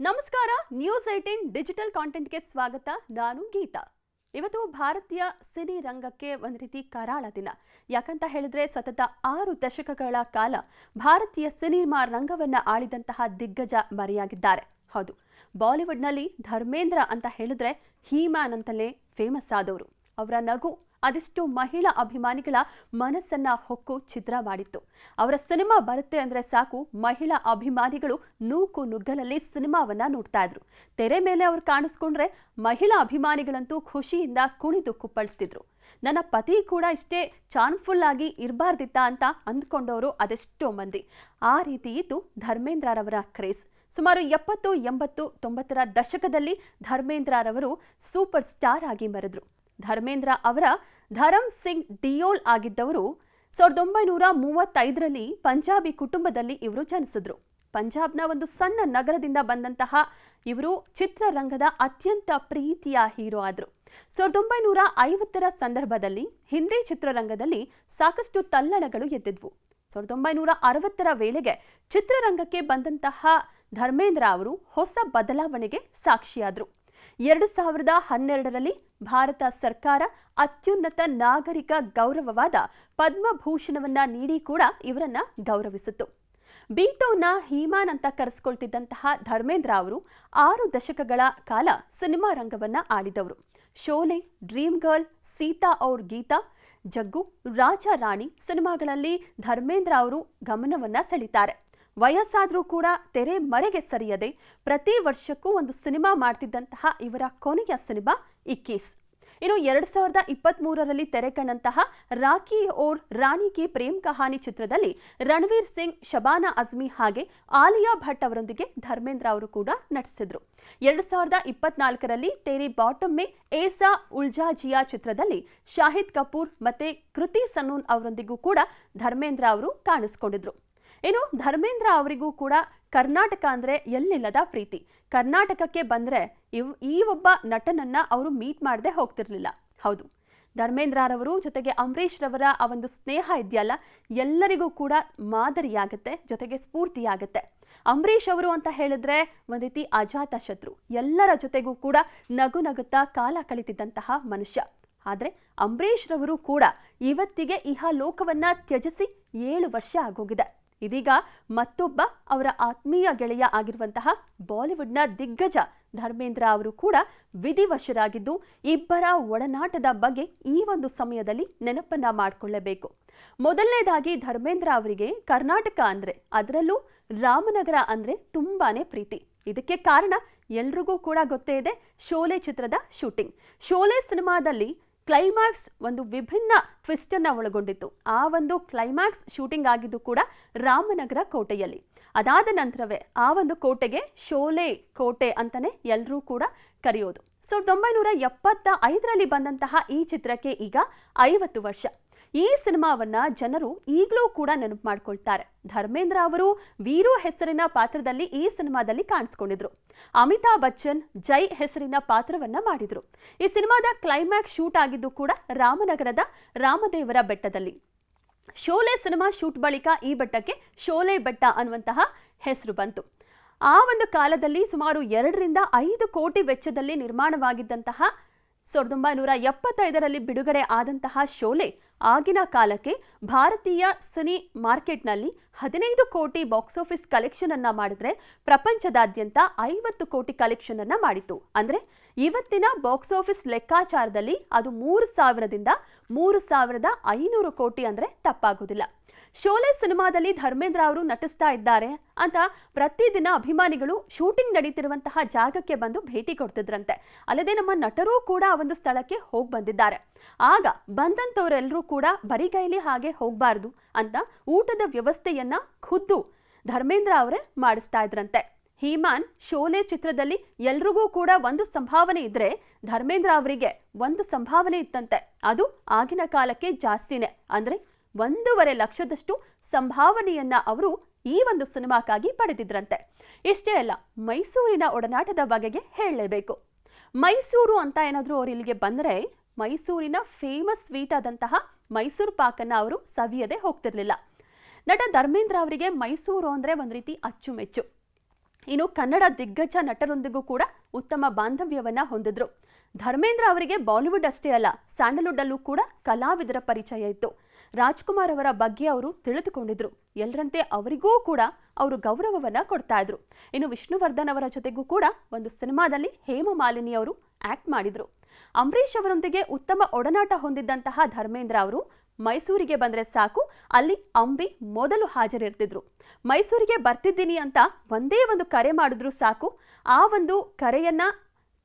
ನಮಸ್ಕಾರ news eighteen digital ಕಾಂಟೆಂಟ್ಗೆ ಸ್ವಾಗತ. ನಾನು ಗೀತಾ. ಇವತ್ತು ಭಾರತೀಯ ಸಿನಿ ರಂಗಕ್ಕೆ ಒಂದು ರೀತಿ ಕರಾಳ ದಿನ. ಯಾಕಂತ ಹೇಳಿದ್ರೆ ಸತತ ಆರು ದಶಕಗಳ ಕಾಲ ಭಾರತೀಯ ಸಿನಿಮಾ ರಂಗವನ್ನ ಆಳಿದಂತಹ ದಿಗ್ಗಜ ಮರೆಯಾಗಿದ್ದಾರೆ. ಹೌದು ಬಾಲಿವುಡ್ನಲ್ಲಿ ಧರ್ಮೇಂದ್ರ ಅಂತ ಹೇಳಿದ್ರೆ ಹೀಮಾನ್ ಅಂತಲೇ ಫೇಮಸ್ ಆದವರು. ಅವರ ನಗು ಅದೆಷ್ಟು ಮಹಿಳಾ ಅಭಿಮಾನಿಗಳ ಮನಸ್ಸನ್ನ ಹೊಕ್ಕು ಚಿತ್ರ ಮಾಡಿತ್ತು. ಅವರ ಸಿನಿಮಾ ಬರುತ್ತೆ ಅಂದ್ರೆ ಸಾಕು, ಮಹಿಳಾ ಅಭಿಮಾನಿಗಳು ನೂಕು ನುಗ್ಗಲಲ್ಲಿ ಸಿನಿಮಾವನ್ನ ನೋಡ್ತಾ ಇದ್ರು. ತೆರೆ ಮೇಲೆ ಅವ್ರು ಕಾಣಿಸ್ಕೊಂಡ್ರೆ ಮಹಿಳಾ ಅಭಿಮಾನಿಗಳಂತೂ ಖುಷಿಯಿಂದ ಕುಣಿದು ಕುಪ್ಪಳಿಸ್ತಿದ್ರು. ನನ್ನ ಪತಿ ಕೂಡ ಇಷ್ಟೇ ಚಾನ್ಫುಲ್ ಆಗಿ ಇರಬಾರ್ದಿತ್ತ ಅಂತ ಅಂದ್ಕೊಂಡವರು ಅದೆಷ್ಟೋ ಮಂದಿ. ಆ ರೀತಿ ಇತ್ತು ಧರ್ಮೇಂದ್ರರವರ ಕ್ರೇಜ್. ಸುಮಾರು ಎಪ್ಪತ್ತು, ಎಂಬತ್ತು, ತೊಂಬತ್ತರ ದಶಕದಲ್ಲಿ ಧರ್ಮೇಂದ್ರರವರು ಸೂಪರ್ ಸ್ಟಾರ್ ಆಗಿ ಮರೆದ್ರು. ಧರ್ಮೇಂದ್ರ ಅವರ ಧರಮ್ ಸಿಂಗ್ ಡಿಯೋಲ್ ಆಗಿದ್ದವರು ಸಾವಿರದ ಒಂಬೈನೂರ ಮೂವತ್ತೈದರಲ್ಲಿ ಪಂಜಾಬಿ ಕುಟುಂಬದಲ್ಲಿ ಇವರು ಜನಿಸಿದ್ರು. ಪಂಜಾಬ್ನ ಒಂದು ಸಣ್ಣ ನಗರದಿಂದ ಬಂದಂತಹ ಇವರು ಚಿತ್ರರಂಗದ ಅತ್ಯಂತ ಪ್ರೀತಿಯ ಹೀರೋ ಆದರು. ಸಾವಿರದ ಒಂಬೈನೂರ ಐವತ್ತರ ಸಂದರ್ಭದಲ್ಲಿ ಹಿಂದಿ ಚಿತ್ರರಂಗದಲ್ಲಿ ಸಾಕಷ್ಟು ತಲ್ಲಣಗಳು ಎದ್ದಿದ್ವು. ಸಾವಿರದ ಒಂಬೈನೂರ ಅರವತ್ತರ ವೇಳೆಗೆ ಚಿತ್ರರಂಗಕ್ಕೆ ಬಂದಂತಹ ಧರ್ಮೇಂದ್ರ ಅವರು ಹೊಸ ಬದಲಾವಣೆಗೆ ಸಾಕ್ಷಿಯಾದರು. ಎರಡು ಸಾವಿರದ ಹನ್ನೆರಡರಲ್ಲಿ ಭಾರತ ಸರ್ಕಾರ ಅತ್ಯುನ್ನತ ನಾಗರಿಕ ಗೌರವವಾದ ಪದ್ಮಭೂಷಣವನ್ನ ನೀಡಿ ಕೂಡ ಇವರನ್ನ ಗೌರವಿಸಿತು ಬೀಟೋನ ಹೀಮಾನ್ ಅಂತ ಕರೆಸ್ಕೊಳ್ತಿದ್ದಂತಹ ಧರ್ಮೇಂದ್ರ ಅವರು ಆರು ದಶಕಗಳ ಕಾಲ ಸಿನಿಮಾ ರಂಗವನ್ನ ಆಡಿದವರು. ಶೋಲೆ, ಡ್ರೀಮ್ ಗರ್ಲ್, ಸೀತಾ ಔರ್ ಗೀತಾ, ಜಗ್ಗು, ರಾಜ ರಾಣಿ ಸಿನಿಮಾಗಳಲ್ಲಿ ಧರ್ಮೇಂದ್ರ ಅವರು ಗಮನವನ್ನ ಸೆಳೀತಾರೆ. ವಯಸ್ಸಾದರೂ ಕೂಡ ತೆರೆ ಮರೆಗೆ ಸರಿಯದೆ ಪ್ರತಿ ವರ್ಷಕ್ಕೂ ಒಂದು ಸಿನಿಮಾ ಮಾಡ್ತಿದ್ದಂತಹ ಇವರ ಕೊನೆಯ ಸಿನಿಮಾ ಇಕ್ಕೀಸ್ ಇನ್ನು ಎರಡು ಸಾವಿರದ ಇಪ್ಪತ್ತ್ ಮೂರರಲ್ಲಿ ತೆರೆ ಕಂಡಂತಹ ರಾಖಿ ಓರ್ ರಾಣಿ ಕಿ ಪ್ರೇಮ್ ಕಹಾನಿ ಚಿತ್ರದಲ್ಲಿ ರಣವೀರ್ ಸಿಂಗ್, ಶಬಾನಾ ಅಜ್ಮಿ ಹಾಗೆ ಆಲಿಯಾ ಭಟ್ ಅವರೊಂದಿಗೆ ಧರ್ಮೇಂದ್ರ ಅವರು ಕೂಡ ನಟಿಸಿದ್ರು. ಎರಡು ಸಾವಿರದ ಇಪ್ಪತ್ನಾಲ್ಕರಲ್ಲಿ ತೇರಿ ಬಾಟಮ್ ಮೇ ಏಸಾ ಉಲ್ಜಾಜಿಯಾ ಚಿತ್ರದಲ್ಲಿ ಶಾಹಿದ್ ಕಪೂರ್ ಮತ್ತೆ ಕೃತಿ ಸನೂನ್ ಅವರೊಂದಿಗೂ ಕೂಡ ಧರ್ಮೇಂದ್ರ ಅವರು ಕಾಣಿಸ್ಕೊಂಡಿದ್ರು. ಇನ್ನು ಧರ್ಮೇಂದ್ರ ಅವರಿಗೂ ಕೂಡ ಕರ್ನಾಟಕ ಅಂದ್ರೆ ಎಲ್ಲಿಲ್ಲದ ಪ್ರೀತಿ. ಕರ್ನಾಟಕಕ್ಕೆ ಬಂದ್ರೆ ಇವ್, ಈ ಒಬ್ಬ ನಟನನ್ನ ಅವರು ಮೀಟ್ ಮಾಡದೆ ಹೋಗ್ತಿರ್ಲಿಲ್ಲ. ಹೌದು. ಧರ್ಮೇಂದ್ರರವರು ಜೊತೆಗೆ ಅಂಬರೀಷ್ ರವರ ಆ ಒಂದು ಸ್ನೇಹ ಇದೆಯಲ್ಲ, ಎಲ್ಲರಿಗೂ ಕೂಡ ಮಾದರಿಯಾಗುತ್ತೆ, ಜೊತೆಗೆ ಸ್ಫೂರ್ತಿಯಾಗುತ್ತೆ. ಅಂಬರೀಷ್ ಅವರು ಅಂತ ಹೇಳಿದ್ರೆ ಒಂದು ರೀತಿ ಅಜಾತ ಶತ್ರು. ಎಲ್ಲರ ಜೊತೆಗೂ ಕೂಡ ನಗು ನಗುತ್ತಾ ಕಾಲ ಕಳಿತಿದ್ದಂತಹ ಮನುಷ್ಯ. ಆದರೆ ಅಂಬರೀಷ್ ರವರು ಕೂಡ ಇವತ್ತಿಗೆ ಇಹ ಲೋಕವನ್ನ ತ್ಯಜಿಸಿ ಏಳು ವರ್ಷ ಆಗೋಗಿದೆ. ಇದೀಗ ಮತ್ತೊಬ್ಬ ಅವರ ಆತ್ಮೀಯ ಗೆಳೆಯ ಆಗಿರುವಂತಹ ಬಾಲಿವುಡ್ನ ದಿಗ್ಗಜ ಧರ್ಮೇಂದ್ರ ಅವರು ಕೂಡ ವಿಧಿವಶರಾಗಿದ್ದು, ಇಬ್ಬರ ಒಡನಾಟದ ಬಗ್ಗೆ ಈ ಒಂದು ಸಮಯದಲ್ಲಿ ನೆನಪನ್ನ ಮಾಡಿಕೊಳ್ಳಬೇಕು. ಮೊದಲನೇದಾಗಿ ಧರ್ಮೇಂದ್ರ ಅವರಿಗೆ ಕರ್ನಾಟಕ ಅಂದ್ರೆ, ಅದರಲ್ಲೂ ರಾಮನಗರ ಅಂದ್ರೆ ತುಂಬಾನೇ ಪ್ರೀತಿ. ಇದಕ್ಕೆ ಕಾರಣ ಎಲ್ರಿಗೂ ಕೂಡ ಗೊತ್ತೇ ಇದೆ, ಶೋಲೆ ಚಿತ್ರದ ಶೂಟಿಂಗ್. ಶೋಲೆ ಸಿನಿಮಾದಲ್ಲಿ ಕ್ಲೈಮ್ಯಾಕ್ಸ್ ಒಂದು ವಿಭಿನ್ನ ಟ್ವಿಸ್ಟ್ ಅನ್ನ ಒಳಗೊಂಡಿತ್ತು. ಆ ಒಂದು ಕ್ಲೈಮ್ಯಾಕ್ಸ್ ಶೂಟಿಂಗ್ ಆಗಿದ್ದು ಕೂಡ ರಾಮನಗರ ಕೋಟೆಯಲ್ಲಿ. ಅದಾದ ನಂತರವೇ ಆ ಒಂದು ಕೋಟೆಗೆ ಶೋಲೆ ಕೋಟೆ ಅಂತಲೇ ಎಲ್ಲರೂ ಕೂಡ ಕರೆಯೋದು. ಸಾವಿರದ ಒಂಬೈನೂರ ಎಪ್ಪತ್ತ ಐದರಲ್ಲಿ ಬಂದಂತಹ ಈ ಚಿತ್ರಕ್ಕೆ ಈಗ ಐವತ್ತು ವರ್ಷ. ಈ ಸಿನಿಮಾವನ್ನ ಜನರು ಈಗಲೂ ಕೂಡ ನೆನಪು ಮಾಡ್ಕೊಳ್ತಾರೆ. ಧರ್ಮೇಂದ್ರ ಅವರು ವೀರು ಹೆಸರಿನ ಪಾತ್ರದಲ್ಲಿ ಈ ಸಿನಿಮಾದಲ್ಲಿ ಕಾಣಿಸ್ಕೊಂಡಿದ್ರು. ಅಮಿತಾಬ್ ಬಚ್ಚನ್ ಜೈ ಹೆಸರಿನ ಪಾತ್ರವನ್ನ ಮಾಡಿದ್ರು. ಈ ಸಿನಿಮಾದ ಕ್ಲೈಮ್ಯಾಕ್ಸ್ ಶೂಟ್ ಆಗಿದ್ದು ಕೂಡ ರಾಮನಗರದ ರಾಮದೇವರ ಬೆಟ್ಟದಲ್ಲಿ. ಶೋಲೆ ಸಿನಿಮಾ ಶೂಟ್ ಬಳಿಕ ಈ ಬೆಟ್ಟಕ್ಕೆ ಶೋಲೆ ಬೆಟ್ಟ ಅನ್ನುವಂತಹ ಹೆಸರು ಬಂತು. ಆ ಒಂದು ಕಾಲದಲ್ಲಿ ಸುಮಾರು ಎರಡರಿಂದ ಐದು ಕೋಟಿ ವೆಚ್ಚದಲ್ಲಿ ನಿರ್ಮಾಣವಾಗಿದ್ದಂತಹ ಸಾವಿರದ ಒಂಬೈನೂರ ಎಪ್ಪತ್ತೈದರಲ್ಲಿ ಬಿಡುಗಡೆ ಆದಂತಹ ಶೋಲೆ ಆಗಿನ ಕಾಲಕ್ಕೆ ಭಾರತೀಯ ಸಿನಿ ಮಾರ್ಕೆಟ್ನಲ್ಲಿ ಹದಿನೈದು ಕೋಟಿ ಬಾಕ್ಸ್ ಆಫೀಸ್ ಕಲೆಕ್ಷನ್ ಅನ್ನ ಮಾಡಿದ್ರೆ ಪ್ರಪಂಚದಾದ್ಯಂತ ಐವತ್ತು ಕೋಟಿ ಕಲೆಕ್ಷನ್ ಮಾಡಿತು ಅಂದ್ರೆ ಇವತ್ತಿನ ಬಾಕ್ಸ್ ಆಫೀಸ್ ಲೆಕ್ಕಾಚಾರದಲ್ಲಿ ಅದು ಮೂರು ಸಾವಿರದಿಂದ ಮೂರು ಸಾವಿರದ ಐನೂರು ಕೋಟಿ ಅಂದ್ರೆ ತಪ್ಪಾಗುವುದಿಲ್ಲ ಶೋಲೆ ಸಿನಿಮಾದಲ್ಲಿ ಧರ್ಮೇಂದ್ರ ಅವರು ನಟಿಸ್ತಾ ಇದ್ದಾರೆ ಅಂತ ಪ್ರತಿದಿನ ಅಭಿಮಾನಿಗಳು ಶೂಟಿಂಗ್ ನಡೀತಿರುವಂತಹ ಜಾಗಕ್ಕೆ ಬಂದು ಭೇಟಿ ಕೊಡ್ತಿದ್ರಂತೆ. ಅಲ್ಲದೆ ನಮ್ಮ ನಟರೂ ಕೂಡ ಆ ಒಂದು ಸ್ಥಳಕ್ಕೆ ಹೋಗಿ ಬಂದಿದ್ದಾರೆ. ಆಗ ಬಂದಂಥವರೆಲ್ಲರೂ ಕೂಡ ಬರಿಗೈಲಿ ಹಾಗೆ ಹೋಗಬಾರ್ದು ಅಂತ ಊಟದ ವ್ಯವಸ್ಥೆಯನ್ನ ಖುದ್ದು ಧರ್ಮೇಂದ್ರ ಅವರೇ ಮಾಡಿಸ್ತಾ ಇದ್ರಂತೆ. ಹೀಮಾನ್ ಶೋಲೆ ಚಿತ್ರದಲ್ಲಿ ಎಲ್ರಿಗೂ ಕೂಡ ಒಂದು ಸಂಭಾವನೆ ಇದ್ರೆ ಧರ್ಮೇಂದ್ರ ಅವರಿಗೆ ಒಂದು ಸಂಭಾವನೆ ಇತ್ತಂತೆ. ಅದು ಆಗಿನ ಕಾಲಕ್ಕೆ ಜಾಸ್ತಿನೇ. ಅಂದ್ರೆ ಒಂದೂವರೆ ಲಕ್ಷದಷ್ಟು ಸಂಭಾವನೆಯನ್ನ ಅವರು ಈ ಒಂದು ಸಿನಿಮಾಕ್ಕಾಗಿ ಪಡೆದಿದ್ರಂತೆ. ಇಷ್ಟೇ ಅಲ್ಲ, ಮೈಸೂರಿನ ಒಡನಾಟದ ಬಗೆಗೆ ಹೇಳಲೇಬೇಕು. ಮೈಸೂರು ಅಂತ ಏನಾದರೂ ಅವರು ಇಲ್ಲಿಗೆ ಬಂದರೆ, ಮೈಸೂರಿನ ಫೇಮಸ್ ಸ್ವೀಟ್ ಆದಂತಹ ಮೈಸೂರು ಪಾಕನ್ನ ಅವರು ಸವಿಯದೆ ಹೋಗ್ತಿರಲಿಲ್ಲ. ನಟ ಧರ್ಮೇಂದ್ರ ಅವರಿಗೆ ಮೈಸೂರು ಅಂದರೆ ಒಂದು ರೀತಿ ಅಚ್ಚುಮೆಚ್ಚು. ಇನ್ನು ಕನ್ನಡ ದಿಗ್ಗಜ ನಟರೊಂದಿಗೂ ಕೂಡ ಉತ್ತಮ ಬಾಂಧವ್ಯವನ್ನು ಹೊಂದಿದ್ರು. ಧರ್ಮೇಂದ್ರ ಅವರಿಗೆ ಬಾಲಿವುಡ್ ಅಷ್ಟೇ ಅಲ್ಲ, ಸ್ಯಾಂಡಲ್ವುಡ್ ಅಲ್ಲೂ ಕೂಡ ಕಲಾವಿದರ ಪರಿಚಯ ಇತ್ತು. ರಾಜ್ಕುಮಾರ್ ಅವರ ಬಗ್ಗೆ ಅವರು ತಿಳಿದುಕೊಂಡಿದ್ರು. ಎಲ್ಲರಂತೆ ಅವರಿಗೂ ಕೂಡ ಅವರು ಗೌರವವನ್ನು ಕೊಡ್ತಾ ಇದ್ರು. ಇನ್ನು ವಿಷ್ಣುವರ್ಧನ್ ಅವರ ಜೊತೆಗೂ ಕೂಡ ಒಂದು ಸಿನಿಮಾದಲ್ಲಿ ಹೇಮಮಾಲಿನಿ ಅವರು ಆಕ್ಟ್ ಮಾಡಿದ್ರು. ಅಂಬರೀಷ್ ಅವರೊಂದಿಗೆ ಉತ್ತಮ ಒಡನಾಟ ಹೊಂದಿದ್ದಂತಹ ಧರ್ಮೇಂದ್ರ ಅವರು ಮೈಸೂರಿಗೆ ಬಂದರೆ ಸಾಕು, ಅಲ್ಲಿ ಅಂಬಿ ಮೊದಲು ಹಾಜರಿರ್ತಿದ್ರು. ಮೈಸೂರಿಗೆ ಬರ್ತಿದ್ದೀನಿ ಅಂತ ಒಂದೇ ಒಂದು ಕರೆ ಮಾಡಿದ್ರು ಸಾಕು, ಆ ಒಂದು ಕರೆಯನ್ನ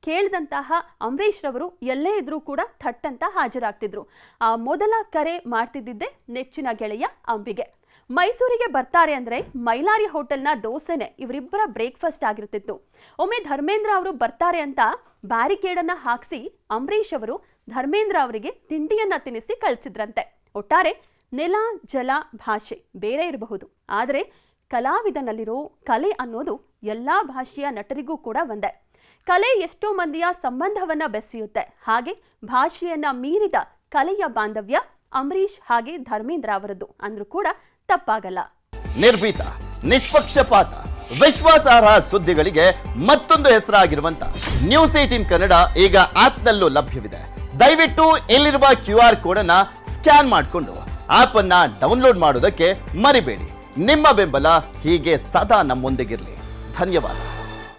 ಕೇಳಿದಂತಹ ಅಂಬರೀಶ್ ರವರು ಎಲ್ಲೇ ಇದ್ರೂ ಕೂಡ ಥಟ್ಟಂತ ಹಾಜರಾಗ್ತಿದ್ರು. ಆ ಮೊದಲ ಕರೆ ಮಾಡ್ತಿದ್ದಿದ್ದೆ ನೆಚ್ಚಿನ ಗೆಳೆಯ ಅಂಬಿಗೆ. ಮೈಸೂರಿಗೆ ಬರ್ತಾರೆ ಅಂದ್ರೆ ಮೈಲಾರಿ ಹೋಟೆಲ್ನ ದೋಸೆನೆ ಇವರಿಬ್ಬರ ಬ್ರೇಕ್ಫಾಸ್ಟ್ ಆಗಿರ್ತಿತ್ತು. ಒಮ್ಮೆ ಧರ್ಮೇಂದ್ರ ಅವರು ಬರ್ತಾರೆ ಅಂತ ಬ್ಯಾರಿಕೇಡನ್ನ ಹಾಕಿಸಿ ಅಂಬರೀಷ್ ಅವರು ಧರ್ಮೇಂದ್ರ ಅವರಿಗೆ ತಿಂಡಿಯನ್ನ ತಿನ್ನಿಸಿ ಕಳಿಸಿದ್ರಂತೆ. ಒಟ್ಟಾರೆ ನೆಲ, ಜಲ, ಭಾಷೆ ಬೇರೆ ಇರಬಹುದು. ಆದರೆ ಕಲಾವಿದನಲ್ಲಿರೋ ಕಲೆ ಅನ್ನೋದು ಎಲ್ಲಾ ಭಾಷೆಯ ನಟರಿಗೂ ಕೂಡ ಒಂದೇ. ಕಲೆ ಎಷ್ಟೋ ಮಂದಿಯ ಸಂಬಂಧವನ್ನ ಬೆಸೆಯುತ್ತೆ ಹಾಗೆ ಭಾಷೆಯನ್ನ ಮೀರಿದ ಕಲೆಯ ಬಾಂಧವ್ಯ ಅಂಬರೀಷ್ ಹಾಗೆ ಧರ್ಮೇಂದ್ರ ಅವರದ್ದು ಅಂದ್ರೂ ಕೂಡ ತಪ್ಪಾಗಲ್ಲ. ನಿರ್ಭೀತ, ನಿಷ್ಪಕ್ಷಪಾತ, ವಿಶ್ವಾಸಾರ್ಹ ಸುದ್ದಿಗಳಿಗೆ ಮತ್ತೊಂದು ಹೆಸರಾಗಿರುವಂತ ನ್ಯೂಸ್ ಏಟೀನ್ ಕನ್ನಡ ಈಗ ಆಪ್ನಲ್ಲೂ ಲಭ್ಯವಿದೆ. ದಯವಿಟ್ಟು ಇಲ್ಲಿರುವ ಕ್ಯೂ ಆರ್ ಕೋಡ್ ಅನ್ನ ಸ್ಕ್ಯಾನ್ ಮಾಡಿಕೊಂಡು ಆಪ್ ಅನ್ನ ಡೌನ್ಲೋಡ್ ಮಾಡೋದಕ್ಕೆ ಮರಿಬೇಡಿ. ನಿಮ್ಮ ಬೆಂಬಲ ಹೀಗೆ ಸದಾ ನಮ್ಮೊಂದಿಗಿರಲಿ. ಧನ್ಯವಾದ.